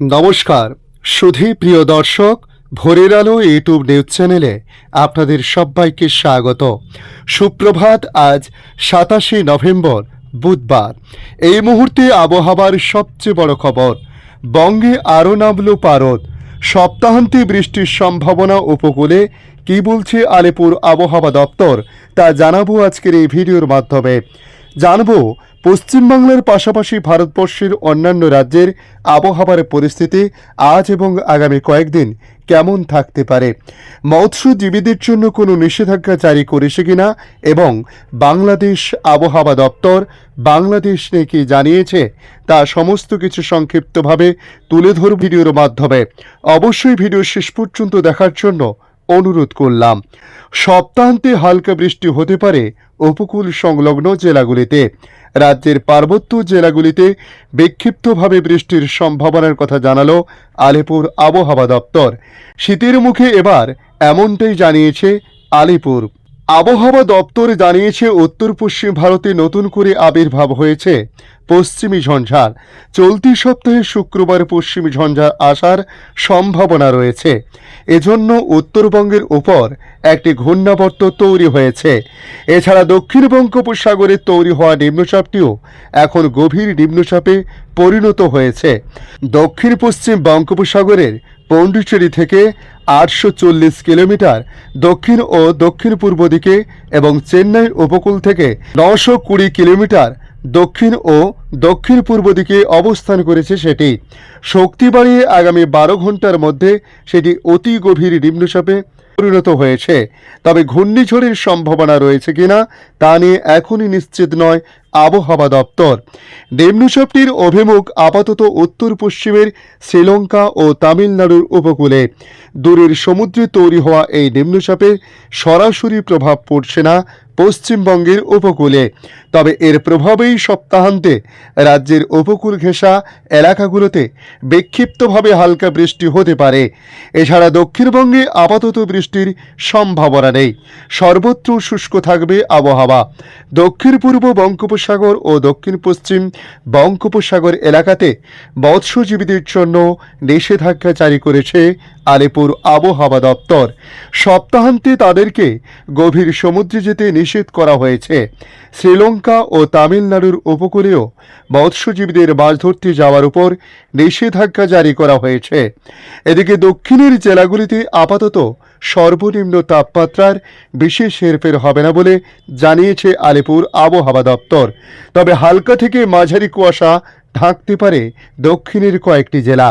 নমস্কার। সুধী প্রিয় দর্শক, ভোরের আলো ইউটিউব নিউজ চ্যানেলে আপনাদের সবাইকে স্বাগত। সুপ্রভাত, আজ সাতাশে নভেম্বর, বুধবার। এই মুহূর্তে আবহাওয়ার সবচেয়ে বড় খবর, বঙ্গে আরও নামল পারদ। সপ্তাহান্তে বৃষ্টির সম্ভাবনা উপকূলে কি বলছে আলিপুর আবহাওয়া দপ্তর, তা জানাব আজকের এই ভিডিওর মাধ্যমে। জানব পশ্চিমবাংলার পাশাপাশি ভারতবর্ষের অন্যান্য রাজ্যের আবহাওয়ার পরিস্থিতি আজ এবং আগামী কয়েকদিন কেমন থাকতে পারে? মৎস্যজীবীদের জন্য কোনো নিষেধাজ্ঞা জারি করেছে কিনা এবং বাংলাদেশ আবহাওয়া দপ্তর বাংলাদেশ নিয়ে কি জানিয়েছে তা সমস্ত কিছু সংক্ষিপ্তভাবে তুলে ধর ভিডিওর মাধ্যমে। অবশ্যই ভিডিও শেষ পর্যন্ত দেখার জন্য অনুরোধ করলাম। সপ্তাহান্তে হালকা বৃষ্টি হতে পারে উপকূল সংলগ্ন জেলাগুলিতে। রাজ্যের পার্বত্য জেলাগুলিতে বিক্ষিপ্তভাবে বৃষ্টির সম্ভাবনার কথা জানাল আলিপুর আবহাওয়া দপ্তর। শীতের মুখে এবার এমনটাই জানিয়েছে আলিপুর। আবহাওয়া দপ্তর জানিয়েছে উত্তর পশ্চিম ভারতে নতুন করে আবির্ভাব হয়েছে পশ্চিমী ঝঞ্ঝার। চলতি সপ্তাহে শুক্রবার পশ্চিমী ঝঞ্ঝার আসার সম্ভাবনা রয়েছে। এজন্য উত্তরবঙ্গের উপর একটি ঘূর্ণাবর্ত তৈরি হয়েছে। এছাড়া দক্ষিণ বঙ্গোপসাগরে তৈরি হওয়া নিম্নচাপটিও এখন গভীর নিম্নচাপে পরিণত হয়েছে। দক্ষিণ পশ্চিম বঙ্গোপসাগরের পন্ডিচেরি থেকে আটশো চল্লিশ কিলোমিটার দক্ষিণ ও দক্ষিণ পূর্ব দিকে এবং চেন্নাই উপকূল থেকে নশো কুড়ি কিলোমিটার দক্ষিণ ও দক্ষিণ পূর্ব দিকে অবস্থান করেছে সেটি। শক্তি বাড়িয়ে আগামী বারো ঘণ্টার মধ্যে সেটি অতি গভীর নিম্নচাপে পরিণত হয়েছে। তবে ঘূর্ণিঝড়ের সম্ভাবনা রয়েছে কিনা তা নিয়ে এখনই নিশ্চিত নয় আবহাওয়া দপ্তর। নিম্নচাপটির অভিমুখ আপাতত উত্তর পশ্চিমের শ্রীলঙ্কা ও তামিলনাড়ুর উপকূলে। দূরের সমুদ্রে তৈরি হওয়া এই নিম্নচাপের সরাসরি প্রভাব পড়ছে না পশ্চিমবঙ্গের উপকূলে। তবে এর প্রভাবেই সপ্তাহান্তে রাজ্যের উপকূল ঘেঁষা এলাকাগুলোতে বিক্ষিপ্তভাবে হালকা বৃষ্টি হতে পারে। এছাড়া দক্ষিণবঙ্গে আপাতত বৃষ্টির সম্ভাবনা নেই। সর্বত্র শুষ্ক থাকবে আবহাওয়া। দক্ষিণ পূর্ব বঙ্গোপসাগর ও দক্ষিণ পশ্চিম বঙ্গোপসাগর এলাকাতে মৎস্যজীবীদের জন্য নিষেধাজ্ঞা জারি করেছে আলিপুর আবহাওয়া দপ্তর। সপ্তাহান্তে তাদেরকে গভীর সমুদ্রে যেতে নিষেধ করা হয়েছে। শ্রীলঙ্কা ও তামিলনাড়ুর উপকূলেও মৎস্যজীবীদের মাছ ধরতে যাওয়ার উপর নিষেধাজ্ঞা জারি করা হয়েছে। এদিকে দক্ষিণের জেলাগুলিতে আপাতত সর্বনিম্ন তাপমাত্রার বিশেষ হেরফের হবে না বলে জানিয়েছে আলিপুর আবহাওয়া দপ্তর। তবে হালকা থেকে মাঝারি কুয়াশা ঢাকতে পারে দক্ষিণের কয়েকটি জেলা।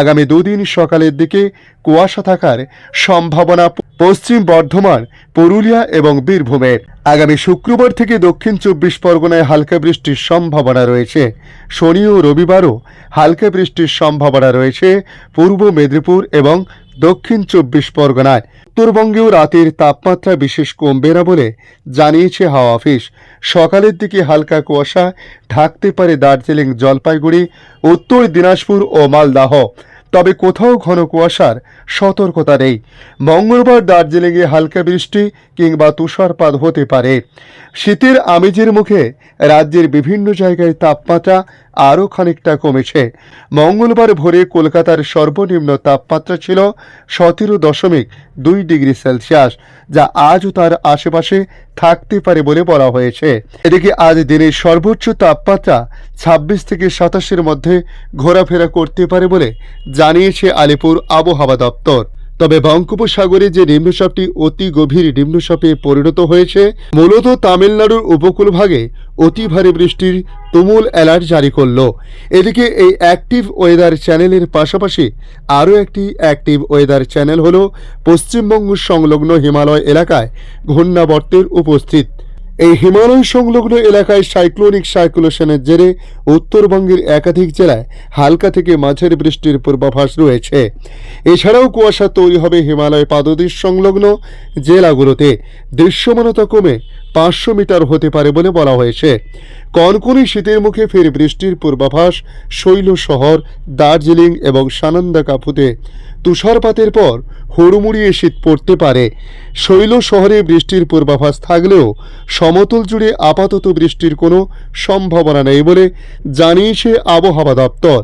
আগামী দুদিন সকালের দিকে কুয়াশা থাকার সম্ভাবনা পশ্চিম বর্ধমান, পুরুলিয়া এবং বীরভূমে আগামী শুক্রবার থেকে দক্ষিণ চব্বিশ পরগনায় হালকা বৃষ্টির সম্ভাবনা রয়েছে। শনি ও রবিবারও হালকা বৃষ্টির সম্ভাবনা রয়েছে পূর্ব মেদিনীপুর এবং দক্ষিণ চব্বিশ পরগনায়। উত্তরবঙ্গেও রাতের তাপমাত্রা বিশেষ কমবে না বলে জানিয়েছে হাওয়া অফিস। সকালের দিকে হালকা কুয়াশা, ঢাকতে পারে দার্জিলিং জলপাইগুড়ি, উত্তর দিনাজপুর ও মালদাহ। তবে কোথাও ঘন কুয়াশার সতর্কতা নেই। মঙ্গলবার দার্জিলিংয়ে হালকা বৃষ্টি কিংবা তুষারপাত হতে পারে। শীতের আমেজের মুখে রাজ্যের বিভিন্ন জায়গায় তাপমাত্রা আরও খানিকটা কমেছে। মঙ্গলবার ভোরে কলকাতার সর্বনিম্ন তাপমাত্রা ছিল সতেরো দশমিক দুই ডিগ্রি সেলসিয়াস, যা আজও তার আশেপাশে থাকতে পারে বলে বলা হয়েছে। এদিকে আজ দিনের সর্বোচ্চ তাপমাত্রা ছাব্বিশ থেকে সাতাশের মধ্যে ঘোরাফেরা করতে পারে বলে জানিয়েছে আলিপুর আবহাওয়া দপ্তর। তবে বঙ্গোপসাগরে যে নিম্নচাপটি অতি গভীর নিম্নচাপে পরিণত হয়েছে, মূলত তামিলনাড়ুর উপকূলভাগে অতি ভারী বৃষ্টির তুমুল অ্যালার্ট জারি করল। এদিকে এই অ্যাক্টিভ ওয়েদার চ্যানেলের পাশাপাশি আরও একটি অ্যাক্টিভ ওয়েদার চ্যানেল হল পশ্চিমবঙ্গ সংলগ্ন হিমালয় এলাকায় ঘূর্ণাবর্তের উপস্থিত। এই হিমালয় সংলগ্ন এলাকায় সাইক্লোনিক সার্কুলেশনের জেরে উত্তরবঙ্গের একাধিক জেলায় হালকা থেকে মাঝারি বৃষ্টির পূর্বাভাস রয়েছে। এছাড়াও কুয়াশা তৈরি হবে হিমালয় পাদদেশ সংলগ্ন জেলাগুলোতে। দৃশ্যমানতা কমে পাঁচশো মিটার হতে পারে বলে বলা হয়েছে। কনকনে শীতের মুখে ফের বৃষ্টির পূর্বাভাস শৈল শহর, দার্জিলিং এবং সানন্দা কাপুতে তুষারপাতের পর হুড়মুড়িয়ে শীত পড়তে পারে। শৈল শহরে বৃষ্টির পূর্বাভাস থাকলেও সমতল জুড়ে আপাতত বৃষ্টির কোনো সম্ভাবনা নেই বলে জানিয়েছে আবহাওয়া দপ্তর।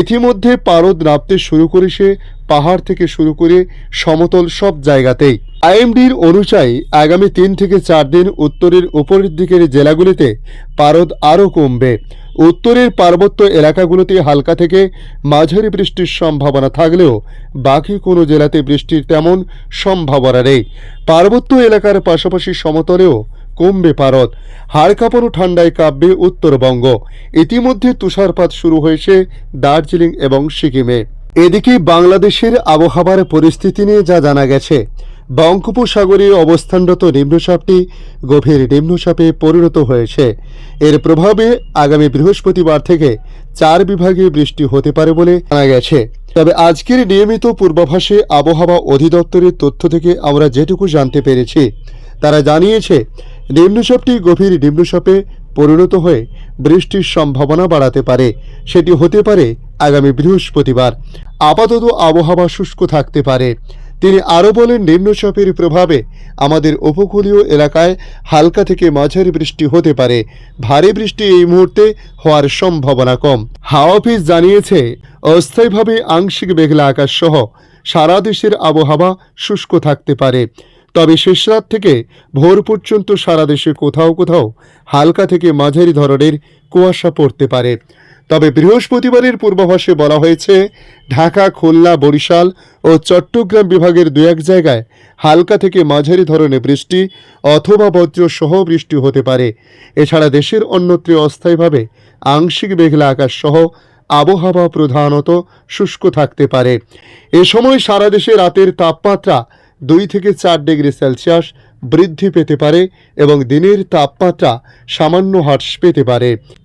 ইতিমধ্যে পারদ নামতে শুরু করেছে পাহাড় থেকে শুরু করে সমতল সব জায়গাতেই। আইএমডির অনুযায়ী আগামী তিন থেকে চার দিন উত্তরের উপরের দিকের জেলাগুলিতে পারদ আরও কমবে। উত্তরের পার্বত্য এলাকাগুলোতে হালকা থেকে মাঝারি বৃষ্টির সম্ভাবনা থাকলেও বাকি কোনো জেলাতে বৃষ্টির তেমন সম্ভাবনা নেই। পার্বত্য এলাকার পাশাপাশি সমতলেও কমবে পারদ। হাড় কাঁপানো ঠান্ডায় কাঁপবে উত্তরবঙ্গ। ইতিমধ্যে তুষারপাত শুরু হয়েছে দার্জিলিং এবং সিকিমে। এদিকে বাংলাদেশের আবহাওয়ার পরিস্থিতি নিয়ে যা জানা গেছে বঙ্গোপসাগরে অবস্থানরত নিম্নচাপটি গভীর নিম্নচাপে পরিণত হয়েছে। এর প্রভাবে আগামী বৃহস্পতিবার থেকে চার বিভাগে বৃষ্টি হতে পারে বলে জানা গেছে। তবে আজকের নিয়মিত পূর্বাভাসে আবহাওয়া অধিদপ্তরের তথ্য থেকে আমরা যেটুকু জানতে পেরেছি, তারা জানিয়েছে, নিম্নচাপটি গভীর নিম্নচাপে পরিণত হয়ে বৃষ্টির সম্ভাবনা বাড়াতে পারে। সেটি হতে পারে আগামী বৃহস্পতিবার। আপাতত আবহাওয়া শুষ্ক থাকতে পারে। তিনি আরও বলেন নিম্নচাপের প্রভাবে আমাদের উপকূলীয় এলাকায় হালকা থেকে মাঝারি বৃষ্টি হতে পারে। ভারী বৃষ্টি এই মুহূর্তে হওয়ার সম্ভাবনা কম। হাওয়া অফিস জানিয়েছে, অস্থায়ীভাবে আংশিক মেঘলা আকাশ সহ সারা দেশের আবহাওয়া শুষ্ক থাকতে পারে। তবে শেষ রাত থেকে ভোর পর্যন্ত সারা দেশে কোথাও কোথাও হালকা থেকে মাঝারি ধরনের কুয়াশা পড়তে পারে। তবে বৃহস্পতিবারের পূর্বাভাসে বলা হয়েছে, ঢাকা, খুলনা, বরিশাল ও চট্টগ্রাম বিভাগের দু এক জায়গায় হালকা থেকে মাঝারি ধরনের বৃষ্টি অথবা বজ্র সহ বৃষ্টি হতে পারে। এছাড়া দেশের অন্যত্র অস্থায়ীভাবে আংশিক মেঘলা আকাশ সহ আবহাওয়া প্রধানত শুষ্ক থাকতে পারে। এ সময় সারা দেশে রাতের তাপমাত্রা দুই থেকে চার ডিগ্রি সেলসিয়াস বৃদ্ধি পেতে পারে এবং দিনের তাপমাত্রা সামান্য হ্রাস পেতে পারে।